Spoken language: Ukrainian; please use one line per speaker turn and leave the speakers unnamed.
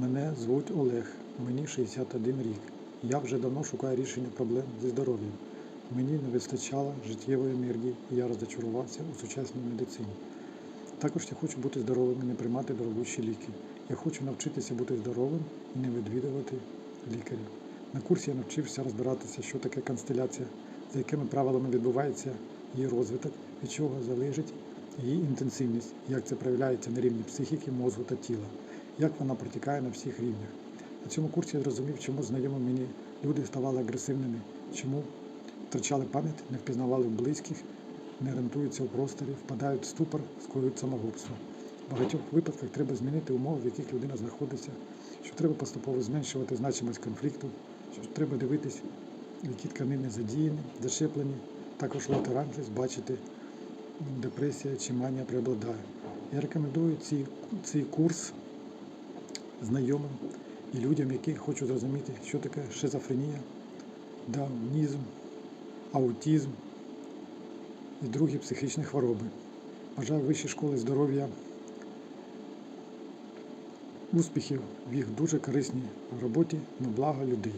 Мене звуть Олег, мені 61 рік. Я вже давно шукаю рішення проблем зі здоров'ям. Мені не вистачало життєвої енергії, і я розчарувався у сучасній медицині. Також я хочу бути здоровим і не приймати дорогущі ліки. Я хочу навчитися бути здоровим і не відвідувати лікарів. На курсі я навчився розбиратися, що таке констеляція, за якими правилами відбувається її розвиток, від чого залежить її інтенсивність, як це проявляється на рівні психіки, мозку та тіла, як вона протікає на всіх рівнях. На цьому курсі я зрозумів, чому знайомі мені люди ставали агресивними, чому втрачали пам'ять, не впізнавали близьких, не орієнтуються у просторі, впадають в ступор, скоюють самогубство. В багатьох випадках треба змінити умови, в яких людина знаходиться, що треба поступово зменшувати значимість конфлікту, що треба дивитись, які тканини задіяні, зачеплені, також латеральність, бачити, депресія чи манія преобладає. Я рекомендую ці, цей курс знайомим і людям, які хочуть зрозуміти, що таке шизофренія, даунізм, аутізм і другі психічні хвороби. Бажаю вищій школи здоров'я, успіхів в їх дуже корисній роботі на благо людей.